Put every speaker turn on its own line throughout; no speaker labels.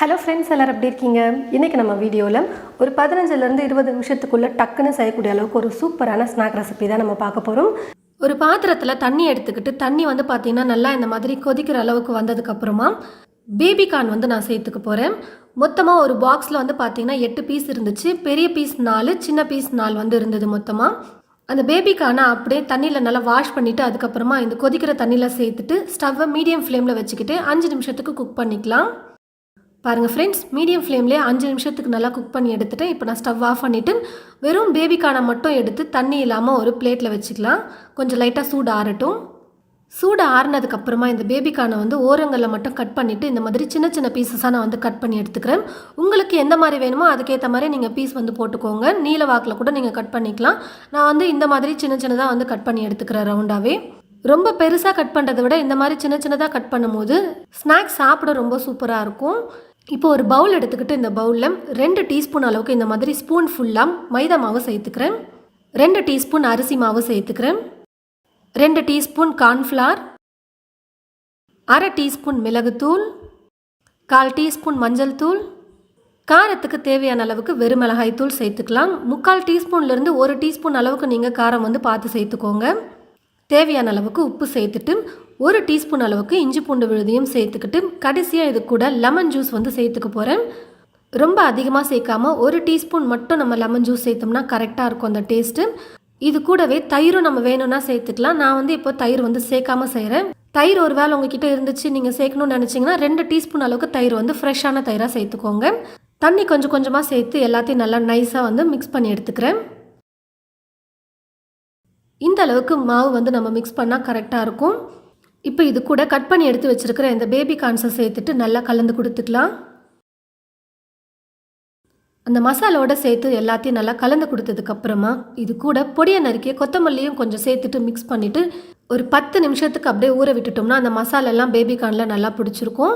Hello friends எல்லோரும் எப்படி இருக்கீங்க? இன்றைக்கி நம்ம வீடியோவில் ஒரு பதினஞ்சுலேருந்து இருபது நிமிஷத்துக்குள்ளே டக்குன்னு செய்யக்கூடிய அளவுக்கு ஒரு சூப்பரான ஸ்நாக் ரெசிபி தான் நம்ம பார்க்க போகிறோம் ஒரு பாத்திரத்தில் தண்ணி எடுத்துக்கிட்டு தண்ணி வந்து பார்த்திங்கன்னா நல்லா இந்த மாதிரி கொதிக்கிற அளவுக்கு வந்ததுக்கப்புறமா பேபி கார்ன் வந்து நான் சேர்த்துக்க போகிறேன் மொத்தமாக ஒரு பாக்ஸில் வந்து பார்த்திங்கன்னா எட்டு பீஸ் இருந்துச்சு. பெரிய பீஸ் நாலு சின்ன பீஸ் நாலு வந்து இருந்தது மொத்தமாக அந்த பேபிக்கான அப்படியே தண்ணியில் நல்லா வாஷ் பண்ணிவிட்டு அதுக்கப்புறமா இந்த கொதிக்கிற தண்ணியில் சேர்த்துட்டு ஸ்டவ்வை மீடியம் ஃப்ளேமில் வச்சுக்கிட்டு அஞ்சு நிமிஷத்துக்கு குக் பண்ணிக்கலாம். பாருங்கள் ஃப்ரெண்ட்ஸ் மீடியம் ஃப்ளேம்லேயே அஞ்சு நிமிஷத்துக்கு நல்லா குக் பண்ணி எடுத்துட்டு இப்போ நான் ஸ்டவ் ஆஃப் பண்ணிவிட்டு வெறும் பேபிக்கான மட்டும் எடுத்து தண்ணி இல்லாமல் ஒரு பிளேட்டில் வச்சுக்கலாம். கொஞ்சம் லைட்டாக சூடு ஆறட்டும். சூடு ஆறினதுக்கப்புறமா இந்த பேபிக்கான வந்து ஓரங்களில் மட்டும் கட் பண்ணிவிட்டு இந்த மாதிரி சின்ன சின்ன பீசஸாக நான் வந்து கட் பண்ணி எடுத்துக்கிறேன். உங்களுக்கு எந்த மாதிரி வேணுமோ அதுக்கேற்ற மாதிரி நீங்கள் பீஸ் வந்து போட்டுக்கோங்க. நீல வாக்கில் கூட நீங்கள் கட் பண்ணிக்கலாம். நான் வந்து இந்த மாதிரி சின்ன சின்னதாக வந்து கட் பண்ணி எடுத்துக்கிறேன் ரவுண்டாகவே ரொம்ப பெருசாக கட் பண்ணுறதை விட இந்த மாதிரி சின்ன சின்னதாக கட் பண்ணும்போது ஸ்நாக்ஸ் சாப்பிட ரொம்ப சூப்பராக இருக்கும். இப்போ ஒரு பவுல் எடுத்துக்கிட்டு இந்த பவுலில் ரெண்டு டீஸ்பூன் அளவுக்கு இந்த மாதிரி ஸ்பூன் ஃபுல்லாக மைதா மாவு சேர்த்துக்கிறேன். ரெண்டு டீஸ்பூன் அரிசி மாவு சேர்த்துக்கிறேன். ரெண்டு டீஸ்பூன் கார்ன்ஃப்ளார் அரை டீஸ்பூன் மிளகுத்தூள். கால் டீஸ்பூன் மஞ்சள் தூள். காரத்துக்கு தேவையான அளவுக்கு வெறும் மிளகாய் தூள் சேர்த்துக்கலாம். முக்கால் டீஸ்பூன்லேருந்து ஒரு டீஸ்பூன் அளவுக்கு நீங்கள் காரம் வந்து பார்த்து சேர்த்துக்கோங்க. தேவையான அளவுக்கு உப்பு சேர்த்துட்டு ஒரு டீஸ்பூன் அளவுக்கு இஞ்சி பூண்டு விழுதியும் சேர்த்துக்கிட்டு கடைசியாக இது கூட லெமன் ஜூஸ் வந்து சேர்த்துக்க போகிறேன் ரொம்ப அதிகமாக சேர்க்காம ஒரு டீஸ்பூன் மட்டும் நம்ம லெமன் ஜூஸ் சேர்த்தோம்னா கரெக்டாக இருக்கும் அந்த டேஸ்ட்டு இது கூடவே தயிரும் நம்ம வேணும்னா சேர்த்துக்கலாம். நான் வந்து இப்போ தயிர் வந்து சேர்க்காம செய்கிறேன் தயிர் ஒரு வேளை உங்ககிட்ட இருந்துச்சு நீங்கள் சேர்க்கணும்னு நினச்சிங்கன்னா ரெண்டு டீஸ்பூன் அளவுக்கு தயிர் வந்து ஃப்ரெஷ்ஷான தயிராக சேர்த்துக்கோங்க. தண்ணி கொஞ்சம் கொஞ்சமாக சேர்த்து எல்லாத்தையும் நல்லா நைஸாக வந்து மிக்ஸ் பண்ணி எடுத்துக்கிறேன். இந்த அளவுக்கு மாவு வந்து நம்ம மிக்ஸ் பண்ணால் கரெக்டாக இருக்கும். இப்போ இது கூட கட் பண்ணி எடுத்து வச்சுருக்கிற இந்த பேபி கார்ன்ஸை சேர்த்துட்டு நல்லா கலந்து கொடுத்துக்கலாம். அந்த மசாலோட சேர்த்து எல்லாத்தையும் நல்லா கலந்து கொடுத்ததுக்கப்புறமா இது கூட பொடியை நறுக்கிய கொத்தமல்லியும் கொஞ்சம் சேர்த்துட்டு மிக்ஸ் பண்ணிவிட்டு ஒரு பத்து நிமிஷத்துக்கு அப்படியே ஊற விட்டுட்டோம்னா அந்த மசாலெல்லாம் பேபி கார்னில் நல்லா பிடிச்சிருக்கும்.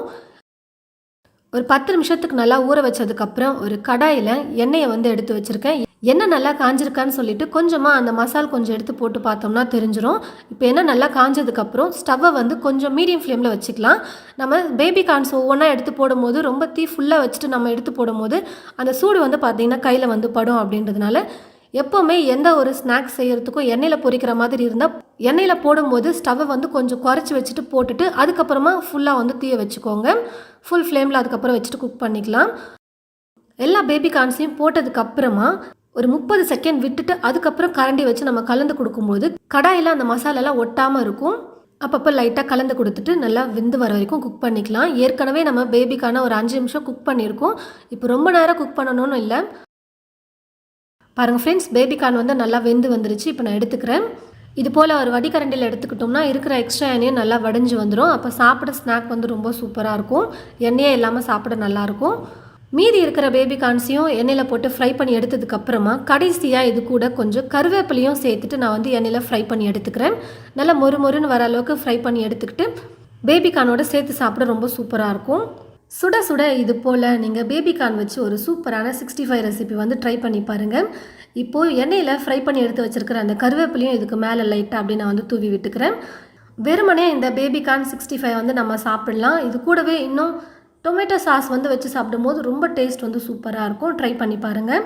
ஒரு பத்து நிமிஷத்துக்கு நல்லா ஊற வச்சதுக்கப்புறம் ஒரு கடாயில் எண்ணெயை வந்து எடுத்து வச்சுருக்கேன். எண்ணெய் நல்லா காஞ்சிருக்கான்னு சொல்லிட்டு கொஞ்சமாக அந்த மசால் கொஞ்சம் எடுத்து போட்டு பார்த்தோம்னா தெரிஞ்சிடும் இப்போ எண்ணெய் நல்லா காஞ்சதுக்கப்புறம் ஸ்டவ்வை வந்து கொஞ்சம் மீடியம் ஃப்ளேமில் வச்சுக்கலாம். நம்ம பேபி கார்ன்ஸ் ஒவ்வொன்றா எடுத்து போடும்போது ரொம்ப தீ ஃபுல்லாக வச்சுட்டு நம்ம எடுத்து போடும்போது அந்த சூடு வந்து பார்த்திங்கன்னா கையில் வந்து படும் அப்படின்றதுனால எப்போவுமே எந்த ஒரு ஸ்நாக்ஸ் செய்கிறதுக்கும் எண்ணெயில் பொரிக்கிற மாதிரி இருந்தால் எண்ணெயில் போடும்போது ஸ்டவ்வை வந்து கொஞ்சம் குறைச்சி வச்சுட்டு போட்டுட்டு அதுக்கப்புறமா ஃபுல்லாக வந்து தீய வச்சுக்கோங்க. ஃபுல் ஃப்ளேமில் அதுக்கப்புறம் வச்சுட்டு குக் பண்ணிக்கலாம். எல்லா பேபி கார்ன்ஸையும் போட்டதுக்கப்புறமா ஒரு முப்பது செகண்ட் விட்டுட்டு அதுக்கப்புறம் கரண்டி வச்சு நம்ம கலந்து கொடுக்கும்போது கடாயில் அந்த மசாலாலாம் ஒட்டாமல் இருக்கும். அப்பப்போ லைட்டாக கலந்து கொடுத்துட்டு நல்லா வெந்து வர வரைக்கும் குக் பண்ணிக்கலாம். ஏற்கனவே நம்ம பேபிக்கான ஒரு அஞ்சு நிமிஷம் குக் பண்ணியிருக்கோம். இப்போ ரொம்ப நேரம் குக் பண்ணணும்னு இல்லை. பாருங்கள் ஃப்ரெண்ட்ஸ் பேபிகார்ன் வந்து நல்லா வெந்து வந்துருச்சு. இப்போ நான் எடுத்துக்கிறேன். இது போல் ஒரு வடிகரண்டியில் எடுத்துக்கிட்டோம்னா இருக்கிற எக்ஸ்ட்ரா எண்ணெயும் நல்லா வடிஞ்சு வந்துடும் அப்போ சாப்பிட ஸ்நாக் வந்து ரொம்ப சூப்பராக இருக்கும். எண்ணெயே இல்லாமல் சாப்பிட நல்லாயிருக்கும் மீதி இருக்கிற பேபி கார்ன்ஸையும் எண்ணெயில் போட்டு ஃப்ரை பண்ணி எடுத்ததுக்கப்புறமா கடைசியாக இது கூட கொஞ்சம் கருவேப்பிலையும் சேர்த்துட்டு நான் வந்து எண்ணெயில் ஃப்ரை பண்ணி எடுத்துக்கிறேன். நல்லா மொறு மொறுன்னு வர அளவுக்கு ஃப்ரை பண்ணி எடுத்துக்கிட்டு பேபி கார்னோட சேர்த்து சாப்பிட ரொம்ப சூப்பராக இருக்கும். சுட சுட இது போல் நீங்கள் பேபி கார்ன் வச்சு ஒரு சூப்பரான சிக்ஸ்டி ஃபைவ் ரெசிபி வந்து ட்ரை பண்ணி பாருங்கள் இப்போது எண்ணெயில் ஃப்ரை பண்ணி எடுத்து வச்சுருக்கிற அந்த கருவேப்பிலையும் இதுக்கு மேலே லைட்டாக அப்படி நான் வந்து தூவி விட்டுக்கிறேன். வெறுமனே இந்த பேபி கார்ன் சிக்ஸ்டி ஃபைவ் வந்து நம்ம சாப்பிடலாம். இது கூடவே இன்னும் டொமேட்டோ சாஸ் வந்து வச்சு சாப்பிடும்போது ரொம்ப டேஸ்ட் வந்து சூப்பராக இருக்கும். ட்ரை பண்ணி பாருங்கள்